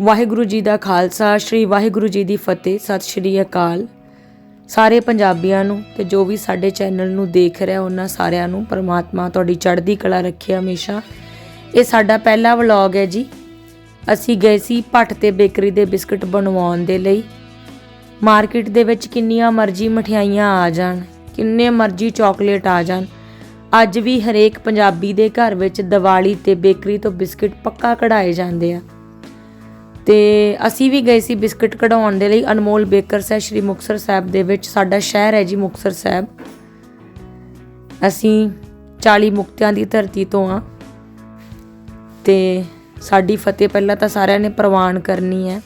ਵਾਹਿਗੁਰੂ ਜੀ ਦਾ ਖਾਲਸਾ, ਸ੍ਰੀ ਵਾਹਿਗੁਰੂ ਜੀ ਦੀ ਫਤਿਹ, ਸਤਿ ਸ਼੍ਰੀ ਅਕਾਲ। ਸਾਰੇ ਪੰਜਾਬੀਆਂ ਨੂੰ ਤੇ ਜੋ ਵੀ ਸਾਡੇ ਚੈਨਲ ਨੂੰ ਦੇਖ ਰਿਹਾ, ਉਹਨਾਂ ਸਾਰਿਆਂ ਨੂੰ ਪਰਮਾਤਮਾ ਤੁਹਾਡੀ ਚੜ੍ਹਦੀ ਕਲਾ ਰੱਖੇ ਹਮੇਸ਼ਾ। ਇਹ ਸਾਡਾ ਪਹਿਲਾ ਵਲੌਗ ਹੈ ਜੀ। ਅਸੀਂ ਗਏ ਸੀ ਭੱਟ ਤੇ ਬੇਕਰੀ ਦੇ ਬਿਸਕਟ ਬਣਵਾਉਣ ਦੇ ਲਈ। ਮਾਰਕੀਟ ਦੇ ਵਿੱਚ ਕਿੰਨੀਆਂ ਮਰਜ਼ੀ ਮਠਿਆਈਆਂ ਆ ਜਾਣ, ਕਿੰਨੇ ਮਰਜ਼ੀ ਚਾਕਲੇਟ ਆ ਜਾਣ। ਅੱਜ ਵੀ ਹਰੇਕ ਪੰਜਾਬੀ ਦੇ ਘਰ ਵਿੱਚ ਦੀਵਾਲੀ ਤੇ ਬੇਕਰੀ ਤੋਂ ਬਿਸਕਟ ਪੱਕਾ ਕਢਾਏ ਜਾਂਦੇ ਆ। ਤੇ ਅਸੀਂ ਵੀ ਗਏ ਸੀ ਬਿਸਕਟ ਕਢਾਉਣ ਦੇ ਲਈ ਅਨਮੋਲ ਬੇਕਰਸ ਹੈ ਸ਼੍ਰੀ ਮੁਕਤਸਰ ਸਾਹਿਬ ਦੇ ਵਿੱਚ। ਸਾਡਾ ਸ਼ਹਿਰ ਹੈ ਜੀ ਮੁਕਤਸਰ ਸਾਹਿਬ। ਅਸੀਂ 40 ਮੁਕਤਿਆਂ ਦੀ ਧਰਤੀ ਤੋਂ ਆ। ਤੇ ਸਾਡੀ ਫਤਿਹ ਪਹਿਲਾਂ ਤਾਂ ਸਾਰਿਆਂ ਨੇ ਪ੍ਰਵਾਨ ਕਰਨੀ ਹੈ।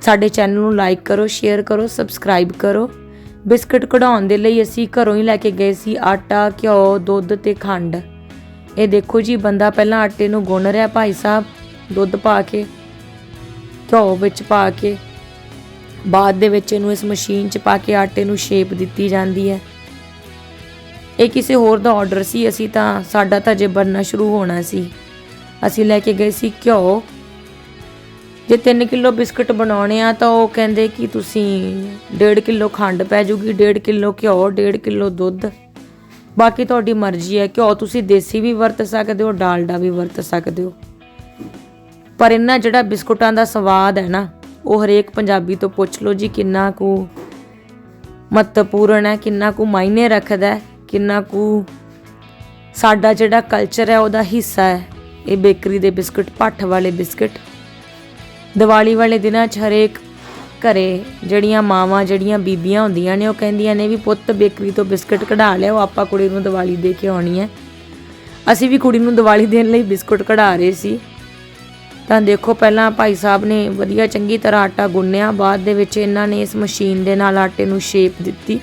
ਸਾਡੇ ਚੈਨਲ ਨੂੰ ਲਾਈਕ ਕਰੋ ਸ਼ੇਅਰ ਕਰੋ ਸਬਸਕ੍ਰਾਈਬ ਕਰੋ। ਬਿਸਕਟ ਕਢਾਉਣ ਦੇ ਲਈ ਅਸੀਂ ਘਰੋਂ ਹੀ ਲੈ ਕੇ ਗਏ ਸੀ ਆਟਾ, ਘਿਓ, ਦੁੱਧ ਤੇ ਖੰਡ। ਇਹ ਦੇਖੋ ਜੀ, ਬੰਦਾ ਪਹਿਲਾਂ ਆਟੇ ਨੂੰ ਗੁੰਨ ਰਿਹਾ ਭਾਈ ਸਾਹਿਬ, ਦੁੱਧ ਪਾ ਕੇ। ਘਿਓ ਵਿੱਚ ਪਾ ਕੇ, ਬਾਅਦ ਦੇ ਵਿੱਚ ਇਹਨੂੰ ਇਸ ਮਸ਼ੀਨ 'ਚ ਪਾ ਕੇ ਆਟੇ ਨੂੰ ਸ਼ੇਪ ਦਿੱਤੀ ਜਾਂਦੀ ਹੈ। ਇਹ ਕਿਸੇ ਹੋਰ ਦਾ ਆਰਡਰ ਸੀ, ਅਸੀਂ ਤਾਂ, ਸਾਡਾ ਤਾਂ ਜੇ ਬਣਨਾ ਸ਼ੁਰੂ ਹੋਣਾ ਸੀ। ਅਸੀਂ ਲੈ ਕੇ ਗਏ ਸੀ ਘਿਓ। ਜੇ 3 ਕਿਲੋ ਬਿਸਕਟ ਬਣਾਉਣੇ ਆ ਤਾਂ ਉਹ ਕਹਿੰਦੇ ਕਿ ਤੁਸੀਂ 1.5 ਕਿਲੋ ਖੰਡ ਪੈ ਜੂਗੀ 1.5 ਕਿਲੋ ਘਿਓ 1.5 ਕਿਲੋ ਦੁੱਧ। ਬਾਕੀ ਤੁਹਾਡੀ ਮਰਜ਼ੀ ਹੈ, ਘਿਓ ਤੁਸੀਂ ਦੇਸੀ ਵੀ ਵਰਤ ਸਕਦੇ ਹੋ, ਡਾਲਡਾ ਵੀ ਵਰਤ ਸਕਦੇ ਹੋ। ਪਰ ਇਹਨਾਂ ਜਿਹੜਾ ਬਿਸਕੁਟਾਂ ਦਾ ਸਵਾਦ ਹੈ ਨਾ, ਉਹ ਹਰੇਕ ਪੰਜਾਬੀ ਤੋਂ ਪੁੱਛ ਲਓ ਜੀ ਕਿੰਨਾ ਕੁ ਮਹੱਤਵਪੂਰਨ ਹੈ, ਕਿੰਨਾ ਕੁ ਮਾਇਨੇ ਰੱਖਦਾ ਹੈ, ਕਿੰਨਾ ਕੁ ਸਾਡਾ ਜਿਹੜਾ ਕਲਚਰ ਹੈ, ਉਹਦਾ ਹਿੱਸਾ ਹੈ। ਇਹ ਬੇਕਰੀ ਦੇ ਬਿਸਕੁਟ, ਭੱਠ ਵਾਲੇ ਬਿਸਕੁਟ। ਦੀਵਾਲੀ ਵਾਲੇ ਦਿਨਾਂ 'ਚ ਹਰੇਕ ਘਰੇ ਜਿਹੜੀਆਂ ਮਾਵਾਂ, ਜਿਹੜੀਆਂ ਬੀਬੀਆਂ ਹੁੰਦੀਆਂ ਨੇ, ਉਹ ਕਹਿੰਦੀਆਂ ਨੇ ਵੀ, ਪੁੱਤ ਬੇਕਰੀ ਤੋਂ ਬਿਸਕਟ ਕਢਾ ਲਿਆਓ, ਆਪਾਂ ਕੁੜੀ ਨੂੰ ਦੀਵਾਲੀ ਦੇ ਕੇ ਆਉਣੀ ਹੈ। ਅਸੀਂ ਵੀ ਕੁੜੀ ਨੂੰ ਦੀਵਾਲੀ ਦੇਣ ਲਈ ਬਿਸਕੁਟ ਕਢਾ ਰਹੇ ਸੀ। ਤਾਂ ਦੇਖੋ, ਪਹਿਲਾਂ ਭਾਈ ਸਾਹਿਬ ਨੇ ਵਧੀਆ ਚੰਗੀ ਤਰ੍ਹਾਂ ਆਟਾ ਗੁੰਨਿਆ, ਬਾਅਦ ਦੇ ਵਿੱਚ ਇਹਨਾਂ ਨੇ ਇਸ ਮਸ਼ੀਨ ਦੇ ਨਾਲ ਆਟੇ ਨੂੰ ਸ਼ੇਪ ਦਿੱਤੀ।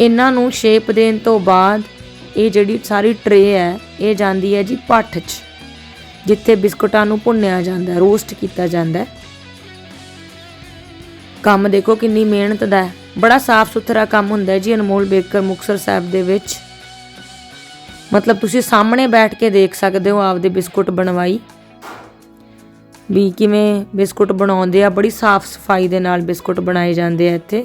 ਇਹਨਾਂ ਨੂੰ ਸ਼ੇਪ ਦੇਣ ਤੋਂ ਬਾਅਦ ਇਹ ਜਿਹੜੀ ਸਾਰੀ ਟਰੇ ਹੈ, ਇਹ ਜਾਂਦੀ ਹੈ ਜੀ ਭੱਠ 'ਚ, ਜਿੱਥੇ ਬਿਸਕੁਟਾਂ ਨੂੰ ਭੁੰਨਿਆ ਜਾਂਦਾ ਹੈ ਰੋਸਟ ਕੀਤਾ ਜਾਂਦਾ ਹੈ। ਕੰਮ ਦੇਖੋ ਕਿੰਨੀ ਮਿਹਨਤ ਦਾ ਹੈ। ਬੜਾ ਸਾਫ਼ ਸੁਥਰਾ ਕੰਮ ਹੁੰਦਾ ਹੈ ਜੀ ਅਨਮੋਲ ਬੇਕਰ ਮੁਕਤਸਰ ਸਾਹਿਬ ਦੇ ਵਿੱਚ। ਮਤਲਬ ਤੁਸੀਂ ਸਾਹਮਣੇ ਬੈਠ ਕੇ ਦੇਖ ਸਕਦੇ ਹੋ ਆਪਦੇ ਬਿਸਕੁਟ ਬਣਵਾਈ। ਵੀ ਕਿਵੇਂ ਬਿਸਕੁਟ ਬਣਾਉਂਦੇ ਆ, ਬੜੀ ਸਾਫ਼ ਸਫ਼ਾਈ ਦੇ ਨਾਲ ਬਿਸਕੁਟ ਬਣਾਏ ਜਾਂਦੇ ਆ ਇੱਥੇ।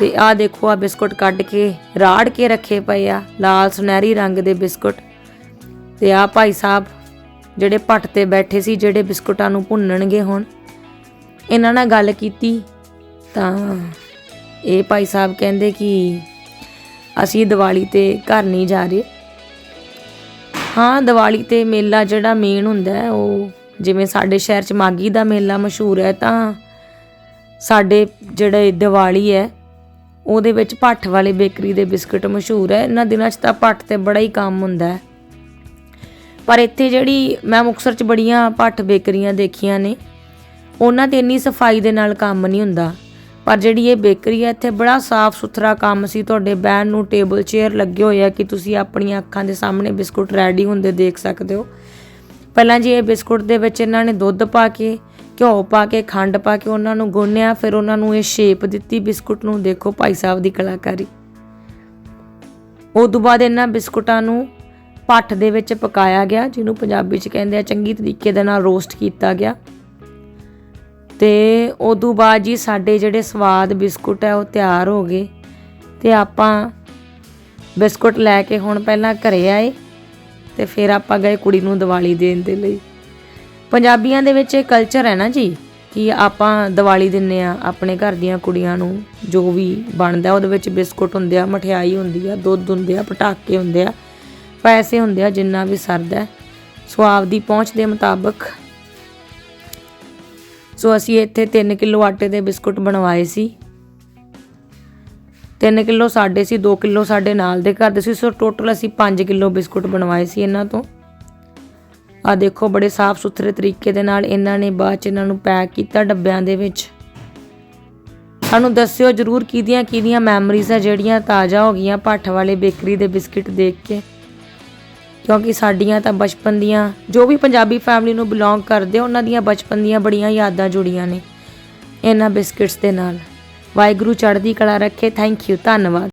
ਤੇ ਆਹ ਦੇਖੋ ਆ ਬਿਸਕੁਟ ਕੱਢ ਕੇ, ਰਾੜ ਕੇ ਰੱਖੇ ਪਏ ਆ, ਲਾਲ ਸੁਨਹਿਰੀ ਰੰਗ ਦੇ ਬਿਸਕੁਟ। ਤੇ ਆ ਭਾਈ ਸਾਹਿਬ ਜਿਹੜੇ ਭੱਟ ਤੇ ਬੈਠੇ ਸੀ, ਜਿਹੜੇ ਬਿਸਕੁਟਾਂ ਨੂੰ ਭੁੰਨਣਗੇ ਹੁਣ, ਇਹਨਾਂ ਨਾਲ ਗੱਲ ਕੀਤੀ ਤਾਂ ਇਹ ਭਾਈ ਸਾਹਿਬ ਕਹਿੰਦੇ ਕਿ ਅਸੀਂ ਦੀਵਾਲੀ ਤੇ ਘਰ ਨਹੀਂ ਜਾ ਰਹੇ। ਹਾਂ, ਦੀਵਾਲੀ ਤੇ ਮੇਲਾ ਜਿਹੜਾ ਮੇਨ ਹੁੰਦਾ ਹੈ, ਉਹ ਜਿਵੇਂ ਸਾਡੇ ਸ਼ਹਿਰ ਚ ਮਾਗੀ ਦਾ ਮੇਲਾ ਮਸ਼ਹੂਰ ਹੈ, ਤਾਂ ਸਾਡੇ ਜਿਹੜੇ ਦੀਵਾਲੀ ਹੈ, ਉਹਦੇ ਵਿੱਚ ਭੱਠ ਵਾਲੇ ਬੇਕਰੀ ਦੇ ਬਿਸਕੁਟ ਮਸ਼ਹੂਰ ਹੈ। ਇਹਨਾਂ ਦਿਨਾਂ 'ਚ ਤਾਂ ਭੱਠ ਤੇ ਬੜਾ ਹੀ ਕੰਮ ਹੁੰਦਾ ਹੈ। ਪਰ ਇੱਥੇ ਜਿਹੜੀ ਮੈਂ ਮੁਕਸਰ 'ਚ ਬੜੀਆਂ ਭੱਠ ਬੇਕਰੀਆਂ ਦੇਖੀਆਂ ਨੇ, ਉਹਨਾਂ ਤੇ ਇੰਨੀ ਸਫ਼ਾਈ ਦੇ ਨਾਲ ਕੰਮ ਨਹੀਂ ਹੁੰਦਾ। ਪਰ ਜਿਹੜੀ ਇਹ ਬੇਕਰੀ ਹੈ, ਇੱਥੇ ਬੜਾ ਸਾਫ਼ ਸੁਥਰਾ ਕੰਮ ਸੀ। ਤੁਹਾਡੇ ਬਹਿਣ ਨੂੰ ਟੇਬਲ ਚੇਅਰ ਲੱਗੇ ਹੋਏ ਆ ਕਿ ਤੁਸੀਂ ਆਪਣੀਆਂ ਅੱਖਾਂ ਦੇ ਸਾਹਮਣੇ ਬਿਸਕੁਟ ਰੈਡੀ ਹੁੰਦੇ ਦੇਖ ਸਕਦੇ ਹੋ। ਪਹਿਲਾਂ ਜੀ ਇਹ ਬਿਸਕੁਟ ਦੇ ਵਿੱਚ ਇਹਨਾਂ ਨੇ ਦੁੱਧ ਪਾ ਕੇ, ਘਿਓ ਪਾ ਕੇ, ਖੰਡ ਪਾ ਕੇ ਉਹਨਾਂ ਨੂੰ ਗੁੰਨਿਆ, ਫਿਰ ਉਹਨਾਂ ਨੂੰ ਇਹ ਸ਼ੇਪ ਦਿੱਤੀ ਬਿਸਕੁਟ ਨੂੰ। ਦੇਖੋ ਭਾਈ ਸਾਹਿਬ ਦੀ ਕਲਾਕਾਰੀ। ਉਸ ਤੋਂ ਬਾਅਦ ਇਹਨਾਂ ਬਿਸਕੁਟਾਂ ਨੂੰ ਪੱਠ ਦੇ ਵਿੱਚ ਪਕਾਇਆ ਗਿਆ, ਜਿਹਨੂੰ ਪੰਜਾਬੀ ਚ ਕਹਿੰਦੇ ਆ, ਚੰਗੀ ਤਰੀਕੇ ਦੇ ਨਾਲ ਰੋਸਟ ਕੀਤਾ ਗਿਆ। ਤੇ ਉਦੋਂ ਬਾਅਦ ਜੀ ਸਾਡੇ ਜਿਹੜੇ ਸਵਾਦ ਬਿਸਕੁਟ ਹੈ ਉਹ ਤਿਆਰ ਹੋ ਗਏ ਤੇ ਆਪਾਂ ਬਿਸਕੁਟ ਲੈ ਕੇ ਹੁਣ ਪਹਿਲਾਂ ਘਰੇ ਆਏ ਤੇ ਫਿਰ ਆਪਾਂ ਗਏ ਕੁੜੀ ਨੂੰ ਦੀਵਾਲੀ ਦੇਣ ਦੇ ਲਈ ਪੰਜਾਬੀਆਂ ਦੇ ਵਿੱਚ ਇਹ ਕਲਚਰ ਹੈ ਨਾ ਜੀ ਕਿ ਆਪਾਂ ਦੀਵਾਲੀ ਦਿੰਨੇ ਆ ਆਪਣੇ ਘਰ ਦੀਆਂ ਕੁੜੀਆਂ ਨੂੰ, ਜੋ ਵੀ ਬਣਦਾ ਉਹਦੇ ਵਿੱਚ ਬਿਸਕੁਟ ਹੁੰਦੇ ਆ, ਮਠਿਆਈ ਹੁੰਦੀ ਆ, ਦੁੱਧ ਹੁੰਦੇ ਆ, ਪਟਾਕੇ ਹੁੰਦੇ ਆ, ਪੈਸੇ ਹੁੰਦੇ ਆ, ਜਿੰਨਾ ਵੀ ਸਰਦਾ ਹੈ। ਸੋ ਆਪਦੀ ਪਹੁੰਚ ਦੇ ਮੁਤਾਬਕ ਸੋ ਅਸੀਂ ਇੱਥੇ 3 ਕਿਲੋ ਆਟੇ ਦੇ ਬਿਸਕੁਟ ਬਣਵਾਏ ਸੀ। 3 ਕਿਲੋ ਸਾਡੇ ਸੀ 2 ਕਿਲੋ ਸਾਡੇ ਨਾਲ ਦੇ ਘਰ ਦੇ ਸੀ। ਸੋ ਟੋਟਲ ਅਸੀਂ 5 ਕਿਲੋ ਬਿਸਕੁਟ ਬਣਵਾਏ ਸੀ ਇਹਨਾਂ ਤੋਂ। ਆ ਦੇਖੋ ਬੜੇ ਸਾਫ਼ ਸੁਥਰੇ ਤਰੀਕੇ ਦੇ ਨਾਲ ਇਹਨਾਂ ਨੇ ਬਾਅਦ ਚ ਇਹਨਾਂ ਨੂੰ ਪੈਕ ਕੀਤਾ ਡੱਬਿਆਂ ਦੇ ਵਿੱਚ। ਸਾਨੂੰ ਦੱਸਿਓ ਜਰੂਰ ਕਿਹਦੀਆਂ ਕਿਹਦੀਆਂ ਮੈਮਰੀਜ਼ ਆ ਜਿਹੜੀਆਂ ਤਾਜ਼ਾ ਹੋ ਗਈਆਂ ਭੱਠ ਵਾਲੇ ਬੇਕਰੀ ਦੇ ਬਿਸਕਟ ਦੇਖ ਕੇ। ਕਿਉਂਕਿ ਸਾਡੀਆਂ ਤਾਂ ਬਚਪਨ ਦੀਆਂ, ਜੋ ਵੀ ਪੰਜਾਬੀ ਫੈਮਿਲੀ ਨੂੰ ਬਿਲੋਂਗ ਕਰਦੇ ਉਹਨਾਂ ਦੀਆਂ ਬਚਪਨ ਦੀਆਂ ਬੜੀਆਂ ਯਾਦਾਂ ਜੁੜੀਆਂ ਨੇ। ਇਹਨਾਂ ਬਿਸਕਟਸ ਦੇ ਨਾਲ। ਵਾਹਿਗੁਰੂ ਚੜ੍ਹਦੀ ਕਲਾ ਰੱਖੇ। ਥੈਂਕ ਯੂ ਧੰਨਵਾਦ।